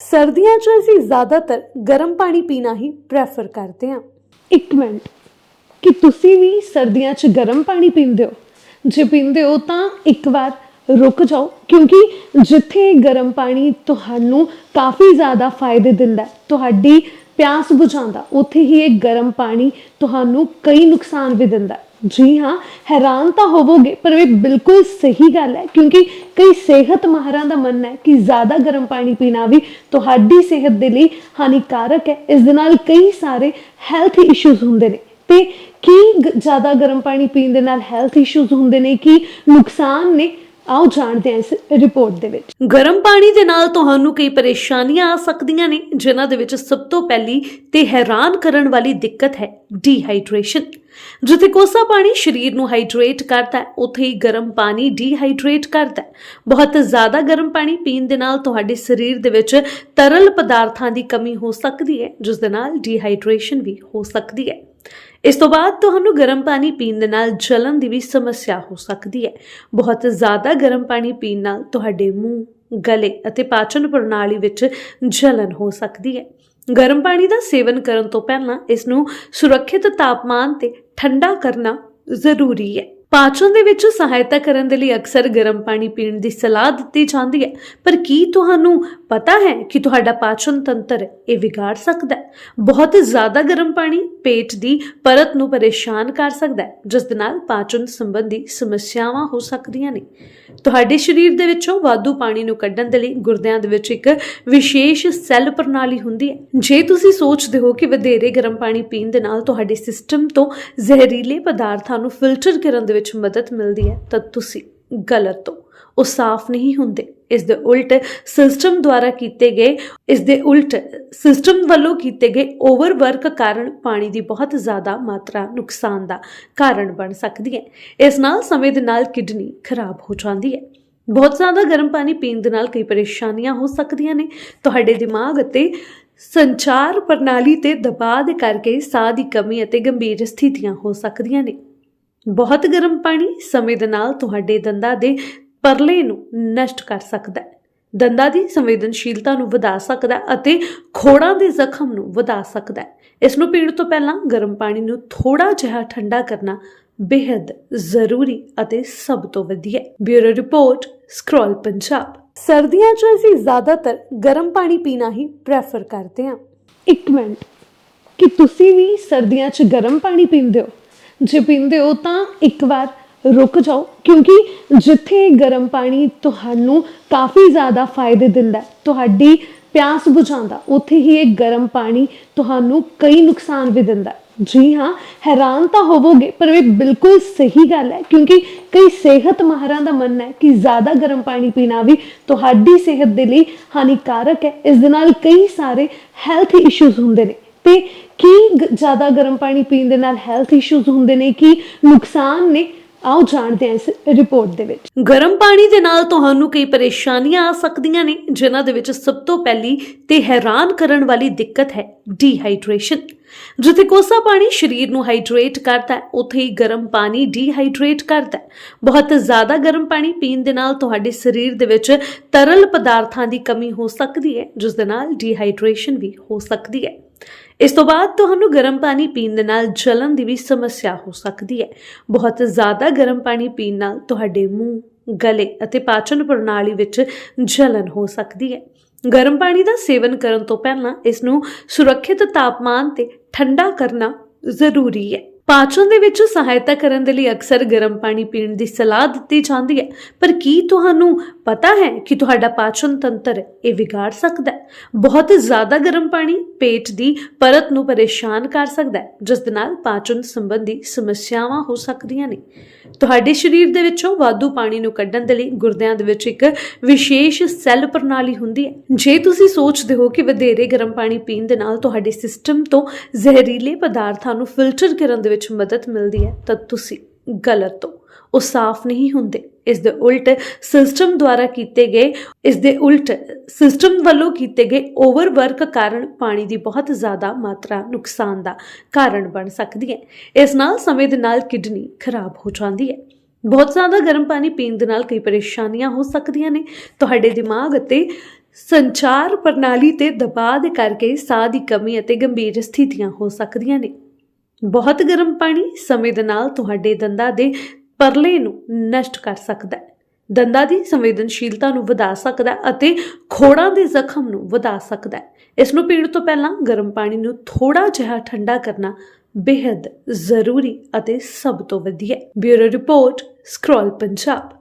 ਸਰਦੀਆਂ 'ਚ ਅਸੀਂ ਜ਼ਿਆਦਾਤਰ ਗਰਮ ਪਾਣੀ ਪੀਣਾ ਹੀ ਪ੍ਰੈਫਰ ਕਰਦੇ ਹਾਂ। ਇੱਕ ਮਿੰਟ। ਕਿ ਤੁਸੀਂ ਵੀ ਸਰਦੀਆਂ 'ਚ ਗਰਮ ਪਾਣੀ ਪੀਂਦੇ ਹੋ? ਜੇ ਪੀਂਦੇ ਹੋ ਤਾਂ ਇੱਕ ਵਾਰ ਰੁਕ ਜਾਓ ਕਿਉਂਕਿ ਜਿੱਥੇ ਗਰਮ ਪਾਣੀ ਤੁਹਾਨੂੰ ਕਾਫੀ ਜ਼ਿਆਦਾ ਫਾਇਦੇ ਦਿੰਦਾ ਹੈ, ਤੁਹਾਡੀ ਪਿਆਸ ਬੁਝਾਉਂਦਾ ਉੱਥੇ ਹੀ ਇਹ ਗਰਮ ਪਾਣੀ ਤੁਹਾਨੂੰ ਕਈ ਨੁਕਸਾਨ ਵੀ ਦਿੰਦਾ ਹੈ। ਜੀ ਹਾਂ, ਹੈਰਾਨ ਤਾਂ ਹੋਵੋਗੇ, ਪਰ ਇਹ ਬਿਲਕੁਲ ਸਹੀ ਗੱਲ ਹੈ, ਕਿਉਂਕਿ ਕਈ ਸਿਹਤ ਮਾਹਰਾਂ ਦਾ ਮੰਨਣਾ ਹੈ ਕਿ ਜ਼ਿਆਦਾ ਗਰਮ ਪਾਣੀ ਪੀਣਾ ਵੀ ਤੁਹਾਡੀ ਸਿਹਤ ਦੇ ਲਈ ਹਾਨੀਕਾਰਕ ਹੈ। ਇਸ ਦੇ ਨਾਲ ਕਈ ਸਾਰੇ ਹੈਲਥ ਇਸ਼ੂਜ਼ ਹੁੰਦੇ ਨੇ। ਤੇ ਕੀ ਗ- ਜ਼ਿਆਦਾ ਗਰਮ ਪਾਣੀ ਪੀਣ ਦੇ ਨਾਲ ਹੈਲਥ ਇਸ਼ੂਜ਼ ਹੁੰਦੇ ਨੇ, ਕੀ ਨੁਕਸਾਨ ਨੇ? ਆਓ ਜਾਣਦੇ ਹਾਂ ਇਸ ਰਿਪੋਰਟ ਦੇ ਵਿੱਚ। ਗਰਮ ਪਾਣੀ ਦੇ ਨਾਲ ਤੁਹਾਨੂੰ ਕਈ ਪਰੇਸ਼ਾਨੀਆਂ ਆ ਸਕਦੀਆਂ ਨੇ, ਜਿਨ੍ਹਾਂ ਦੇ ਵਿੱਚ ਸਭ ਤੋਂ ਪਹਿਲੀ ਤੇ ਹੈਰਾਨ ਕਰਨ ਵਾਲੀ ਦਿੱਕਤ ਹੈ ਡੀਹਾਈਡਰੇਸ਼ਨ। ਜਿੱਥੇ ਕੋਸਾ ਪਾਣੀ ਸਰੀਰ ਨੂੰ ਹਾਈਡਰੇਟ ਕਰਦਾ ਹੈ, ਉੱਥੇ ਹੀ ਗਰਮ ਪਾਣੀ ਡੀਹਾਈਡਰੇਟ ਕਰਦਾ ਹੈ। ਬਹੁਤ ਜ਼ਿਆਦਾ ਗਰਮ ਪਾਣੀ ਪੀਣ ਦੇ ਨਾਲ ਤੁਹਾਡੇ ਸਰੀਰ ਦੇ ਵਿੱਚ ਤਰਲ ਪਦਾਰਥਾਂ ਦੀ ਕਮੀ ਹੋ ਸਕਦੀ ਹੈ, ਜਿਸ ਦੇ ਨਾਲ ਡੀਹਾਈਡਰੇਸ਼ਨ ਵੀ ਹੋ ਸਕਦੀ ਹੈ। ਇਸ ਤੋਂ ਬਾਅਦ ਤੁਹਾਨੂੰ ਗਰਮ ਪਾਣੀ ਪੀਣ ਦੇ ਨਾਲ ਜਲਨ ਦੀ ਵੀ ਸਮੱਸਿਆ ਹੋ ਸਕਦੀ ਹੈ। ਬਹੁਤ ਜ਼ਿਆਦਾ ਗਰਮ ਪਾਣੀ ਪੀਣ ਨਾਲ ਤੁਹਾਡੇ ਮੂੰਹ, ਗਲੇ ਅਤੇ ਪਾਚਨ ਪ੍ਰਣਾਲੀ ਵਿੱਚ ਜਲਨ ਹੋ ਸਕਦੀ ਹੈ। ਗਰਮ ਪਾਣੀ ਦਾ ਸੇਵਨ ਕਰਨ ਤੋਂ ਪਹਿਲਾਂ ਇਸ ਨੂੰ ਸੁਰੱਖਿਅਤ ਤਾਪਮਾਨ ਤੇ ਠੰਡਾ ਕਰਨਾ ਜ਼ਰੂਰੀ ਹੈ। ਪਾਚਨ ਦੇ ਵਿੱਚ ਸਹਾਇਤਾ ਕਰਨ ਦੇ ਲਈ ਅਕਸਰ ਗਰਮ ਪਾਣੀ ਪੀਣ ਦੀ ਸਲਾਹ ਦਿੱਤੀ ਜਾਂਦੀ ਹੈ। ਪਰ ਕੀ ਤੁਹਾਨੂੰ ਪਤਾ ਹੈ ਕਿ ਤੁਹਾਡਾ ਪਾਚਨ ਤੰਤਰ ਇਹ ਵਿਗਾੜ ਸਕਦਾ ਹੈ? ਬਹੁਤ ਜ਼ਿਆਦਾ ਗਰਮ ਪਾਣੀ ਪੇਟ ਦੀ ਪਰਤ ਨੂੰ ਪਰੇਸ਼ਾਨ ਕਰ ਸਕਦਾ ਹੈ, ਜਿਸ ਦੇ ਨਾਲ ਪਾਚਨ ਸੰਬੰਧੀ ਸਮੱਸਿਆਵਾਂ ਹੋ ਸਕਦੀਆਂ ਨੇ। ਤੁਹਾਡੇ ਸਰੀਰ ਦੇ ਵਿੱਚੋਂ ਵਾਧੂ ਪਾਣੀ ਨੂੰ ਕੱਢਣ ਦੇ ਲਈ ਗੁਰਦਿਆਂ ਦੇ ਵਿੱਚ ਇੱਕ ਵਿਸ਼ੇਸ਼ ਸੈੱਲ ਪ੍ਰਣਾਲੀ ਹੁੰਦੀ ਹੈ। ਜੇ ਤੁਸੀਂ ਸੋਚਦੇ ਹੋ ਕਿ ਵਧੇਰੇ ਗਰਮ ਪਾਣੀ ਪੀਣ ਦੇ ਨਾਲ ਤੁਹਾਡੇ ਸਿਸਟਮ ਤੋਂ ਜ਼ਹਿਰੀਲੇ ਪਦਾਰਥਾਂ ਨੂੰ ਫਿਲਟਰ ਕਰਨ ਦੇ ਵਿੱਚ ਮਦਦ ਮਿਲਦੀ ਹੈ, ਤਾਂ ਤੁਸੀਂ ਗਲਤ ਹੋ। ਉਹ ਸਾਫ਼ ਨਹੀਂ ਹੁੰਦੇ। ਇਸ ਦੇ ਉਲਟ ਸਿਸਟਮ ਦੁਆਰਾ ਕੀਤੇ ਗਏ, ਇਸ ਦੇ ਉਲਟ ਸਿਸਟਮ ਵੱਲੋਂ ਕੀਤੇ ਗਏ ਓਵਰਵਰਕ ਕਾਰਨ ਪਾਣੀ ਦੀ ਬਹੁਤ ਜ਼ਿਆਦਾ ਮਾਤਰਾ ਨੁਕਸਾਨ ਦਾ ਕਾਰਨ ਬਣ ਸਕਦੀ ਹੈ। ਇਸ ਨਾਲ ਸਮੇਂ ਦੇ ਨਾਲ ਕਿਡਨੀ ਖਰਾਬ ਹੋ ਜਾਂਦੀ ਹੈ। ਬਹੁਤ ਜ਼ਿਆਦਾ ਗਰਮ ਪਾਣੀ ਪੀਣ ਦੇ ਨਾਲ ਕਈ ਪਰੇਸ਼ਾਨੀਆਂ ਹੋ ਸਕਦੀਆਂ ਨੇ। ਤੁਹਾਡੇ ਦਿਮਾਗ ਅਤੇ ਸੰਚਾਰ ਪ੍ਰਣਾਲੀ ਤੇ ਦਬਾਅ ਦੇ ਕਰਕੇ ਸਾਹ ਦੀ ਕਮੀ ਅਤੇ ਗੰਭੀਰ ਸਥਿਤੀਆਂ ਹੋ ਸਕਦੀਆਂ ਨੇ। ਬਹੁਤ ਗਰਮ ਪਾਣੀ ਸਮੇਂ ਦੇ ਨਾਲ ਤੁਹਾਡੇ ਦੰਦਾਂ ਦੇ ਪਰਲੇ ਨੂੰ ਨਸ਼ਟ ਕਰ ਸਕਦਾ ਹੈ। ਦੰਦਾਂ ਦੀ ਸੰਵੇਦਨਸ਼ੀਲਤਾ ਨੂੰ ਵਧਾ ਸਕਦਾ ਅਤੇ ਖੋੜਾਂ ਦੇ ਜ਼ਖਮ ਨੂੰ ਵਧਾ ਸਕਦਾ ਹੈ। ਇਸ ਨੂੰ ਪੀਣ ਤੋਂ ਪਹਿਲਾਂ ਗਰਮ ਪਾਣੀ ਨੂੰ ਥੋੜਾ ਜਿਹਾ ਠੰਡਾ ਕਰਨਾ ਬੇहद ਜ਼ਰੂਰੀ ਅਤੇ ਸਭ ਤੋਂ ਵਧੀਆ ਬਿਊਰੋ ਰਿਪੋਰਟ, ਸਕਰੋਲ ਪੰਜਾਬ। ਸਰਦੀਆਂ 'ਚ ਅਸੀਂ ਜ਼ਿਆਦਾਤਰ ਗਰਮ ਪਾਣੀ ਪੀਣਾ ਹੀ ਪ੍ਰੈਫਰ ਕਰਦੇ ਹਾਂ। ਇੱਕ ਮਿੰਟ, ਕਿ ਤੁਸੀਂ ਵੀ ਸਰਦੀਆਂ 'ਚ ਗਰਮ ਪਾਣੀ ਪੀਂਦੇ ਹੋ? ਜੇ ਪੀਂਦੇ ਹੋ ਤਾਂ ਇੱਕ ਵਾਰ ਰੁਕ ਜਾਓ, ਕਿਉਂਕਿ ਜਿੱਥੇ ਗਰਮ ਪਾਣੀ ਤੁਹਾਨੂੰ ਕਾਫੀ ਜ਼ਿਆਦਾ ਫਾਇਦੇ ਦਿੰਦਾ ਤੁਹਾਡੀ ਪਿਆਸ ਬੁਝਾਉਂਦਾ, ਉੱਥੇ ਹੀ ਇਹ ਗਰਮ ਪਾਣੀ ਤੁਹਾਨੂੰ ਕਈ ਨੁਕਸਾਨ ਵੀ ਦਿੰਦਾ ਜੀ ਹਾਂ, ਹੈਰਾਨ ਤਾਂ ਹੋਵੋਗੇ, ਪਰ ਇਹ ਬਿਲਕੁਲ ਸਹੀ ਗੱਲ ਹੈ, ਕਿਉਂਕਿ ਕਈ ਸਿਹਤ ਮਾਹਰਾਂ ਦਾ ਮੰਨਣਾ ਹੈ ਕਿ ਜ਼ਿਆਦਾ ਗਰਮ ਪਾਣੀ ਪੀਣਾ ਵੀ ਤੁਹਾਡੀ ਸਿਹਤ ਦੇ ਲਈ ਹਾਨੀਕਾਰਕ ਹੈ, ਇਸ ਦੇ ਨਾਲ ਕਈ ਸਾਰੇ ਹੈਲਥ ਇਸ਼ੂਜ਼ ਹੁੰਦੇ ਨੇ। ਤੇ ਕੀ ਜ਼ਿਆਦਾ ਗਰਮ ਪਾਣੀ ਪੀਣ ਦੇ ਨਾਲ ਹੈਲਥ ਇਸ਼ੂਜ਼ ਹੁੰਦੇ ਨੇ, ਕੀ ਨੁਕਸਾਨ ਨੇ, ਆਓ ਜਾਣਦੇ ਹਾਂ ਇਸ ਰਿਪੋਰਟ ਦੇ ਵਿੱਚ। ਗਰਮ ਪਾਣੀ ਦੇ ਨਾਲ ਤੁਹਾਨੂੰ ਕਈ ਪਰੇਸ਼ਾਨੀਆਂ ਆ ਸਕਦੀਆਂ ਨੇ, ਜਿਨ੍ਹਾਂ ਦੇ ਵਿੱਚ ਸਭ ਤੋਂ ਪਹਿਲੀ ਤੇ ਹੈਰਾਨ ਕਰਨ ਵਾਲੀ ਦਿੱਕਤ ਹੈ ਡੀਹਾਈਡਰੇਸ਼ਨ ਜਿੱਥੇ ਕੋਸਾ ਪਾਣੀ ਸਰੀਰ ਨੂੰ ਹਾਈਡਰੇਟ ਕਰਦਾ ਹੈ, ਉੱਥੇ ਹੀ ਗਰਮ ਪਾਣੀ ਡੀਹਾਈਡਰੇਟ ਕਰਦਾ ਹੈ। ਬਹੁਤ ਜ਼ਿਆਦਾ ਗਰਮ ਪਾਣੀ ਪੀਣ ਦੇ ਨਾਲ ਤੁਹਾਡੇ ਸਰੀਰ ਦੇ ਵਿੱਚ ਤਰਲ ਪਦਾਰਥਾਂ ਦੀ ਕਮੀ ਹੋ ਸਕਦੀ ਹੈ, ਜਿਸ ਦੇ ਨਾਲ ਡੀਹਾਈਡਰੇਸ਼ਨ ਵੀ ਹੋ ਸਕਦੀ ਹੈ। ਇਸ ਤੋਂ ਬਾਅਦ ਤੁਹਾਨੂੰ ਗਰਮ ਪਾਣੀ ਪੀਣ ਦੇ ਨਾਲ ਜਲਨ ਦੀ ਵੀ ਸਮੱਸਿਆ ਹੋ ਸਕਦੀ ਹੈ। ਬਹੁਤ ਜ਼ਿਆਦਾ ਗਰਮ ਪਾਣੀ ਪੀਣ ਨਾਲ ਤੁਹਾਡੇ ਮੂੰਹ, ਗਲੇ ਅਤੇ ਪਾਚਨ ਪ੍ਰਣਾਲੀ ਵਿੱਚ ਜਲਨ ਹੋ ਸਕਦੀ ਹੈ। ਗਰਮ ਪਾਣੀ ਦਾ ਸੇਵਨ ਕਰਨ ਤੋਂ ਪਹਿਲਾਂ ਇਸ ਨੂੰ ਸੁਰੱਖਿਅਤ ਤਾਪਮਾਨ ਤੇ ਠੰਡਾ ਕਰਨਾ ਜ਼ਰੂਰੀ ਹੈ। ਪਾਚਨ ਦੇ ਵਿੱਚ ਸਹਾਇਤਾ ਕਰਨ ਦੇ ਲਈ ਅਕਸਰ ਗਰਮ ਪਾਣੀ ਪੀਣ ਦੀ ਸਲਾਹ ਦਿੱਤੀ ਜਾਂਦੀ ਹੈ। ਪਰ ਕੀ ਤੁਹਾਨੂੰ ਪਤਾ ਹੈ ਕਿ ਤੁਹਾਡਾ ਪਾਚਨ ਤੰਤਰ ਇਹ ਵਿਗਾੜ ਸਕਦਾ ਹੈ? ਬਹੁਤ ਜ਼ਿਆਦਾ ਗਰਮ ਪਾਣੀ ਪੇਟ ਦੀ ਪਰਤ ਨੂੰ ਪਰੇਸ਼ਾਨ ਕਰ ਸਕਦਾ ਹੈ, ਜਿਸ ਦੇ ਨਾਲ ਪਾਚਨ ਸੰਬੰਧੀ ਸਮੱਸਿਆਵਾਂ ਹੋ ਸਕਦੀਆਂ ਨੇ। ਤੁਹਾਡੇ ਸਰੀਰ ਦੇ ਵਿੱਚੋਂ ਵਾਧੂ ਪਾਣੀ ਨੂੰ ਕੱਢਣ ਦੇ ਲਈ ਗੁਰਦਿਆਂ ਦੇ ਵਿੱਚ ਇੱਕ ਵਿਸ਼ੇਸ਼ ਸੈੱਲ ਪ੍ਰਣਾਲੀ ਹੁੰਦੀ ਹੈ। ਜੇ ਤੁਸੀਂ ਸੋਚਦੇ ਹੋ ਕਿ ਵਧੇਰੇ ਗਰਮ ਪਾਣੀ ਪੀਣ ਦੇ ਨਾਲ ਤੁਹਾਡੇ ਸਿਸਟਮ ਤੋਂ ਜ਼ਹਿਰੀਲੇ ਪਦਾਰਥਾਂ ਨੂੰ ਫਿਲਟਰ ਕਰਨ ਦੇ ਵਿੱਚ ਮਦਦ ਮਿਲਦੀ ਹੈ, ਤਾਂ ਤੁਸੀਂ ਗਲਤ ਹੋ। ਉਹ ਸਾਫ਼ ਨਹੀਂ ਹੁੰਦੇ। ਇਸ ਦੇ ਉਲਟ ਸਿਸਟਮ ਦੁਆਰਾ ਕੀਤੇ ਗਏ, ਇਸ ਦੇ ਉਲਟ ਸਿਸਟਮ ਵੱਲੋਂ ਕੀਤੇ ਗਏ ਓਵਰਵਰਕ ਕਾਰਨ ਪਾਣੀ ਦੀ ਬਹੁਤ ਜ਼ਿਆਦਾ ਮਾਤਰਾ ਨੁਕਸਾਨ ਦਾ ਕਾਰਨ ਬਣ ਸਕਦੀ ਹੈ। ਇਸ ਨਾਲ ਸਮੇਂ ਦੇ ਨਾਲ ਕਿਡਨੀ ਖਰਾਬ ਹੋ ਜਾਂਦੀ ਹੈ। ਬਹੁਤ ਜ਼ਿਆਦਾ ਗਰਮ ਪਾਣੀ ਪੀਣ ਦੇ ਨਾਲ ਕਈ ਪਰੇਸ਼ਾਨੀਆਂ ਹੋ ਸਕਦੀਆਂ ਨੇ। ਤੁਹਾਡੇ ਦਿਮਾਗ ਅਤੇ ਸੰਚਾਰ ਪ੍ਰਣਾਲੀ ਤੇ ਦਬਾਅ ਦੇ ਕਰਕੇ ਸਾਹ ਦੀ ਕਮੀ ਅਤੇ ਗੰਭੀਰ ਸਥਿਤੀਆਂ ਹੋ ਸਕਦੀਆਂ ਨੇ। ਬਹੁਤ ਗਰਮ ਪਾਣੀ ਸਮੇਂ ਦੇ ਨਾਲ ਤੁਹਾਡੇ ਦੰਦਾਂ ਦੇ ਪਰਲੇ ਨੂੰ ਨਸ਼ਟ ਕਰ ਸਕਦਾ ਹੈ। ਦੰਦਾਂ ਦੀ ਸੰਵੇਦਨਸ਼ੀਲਤਾ ਨੂੰ ਵਧਾ ਸਕਦਾ ਹੈ ਅਤੇ ਖੋੜਾਂ ਦੇ ਜ਼ਖਮ ਨੂੰ ਵਧਾ ਸਕਦਾ ਹੈ। ਇਸ ਨੂੰ ਪੀਣ ਤੋਂ ਪਹਿਲਾਂ ਗਰਮ ਪਾਣੀ ਨੂੰ ਥੋੜਾ ਜਿਹਾ ਠੰਡਾ ਕਰਨਾ ਬੇहद ਜ਼ਰੂਰੀ ਅਤੇ ਸਭ ਤੋਂ ਵਧੀਆ ਬਿਊਰੋ ਰਿਪੋਰਟ, ਸਕਰੋਲ ਪੰਜਾਬ।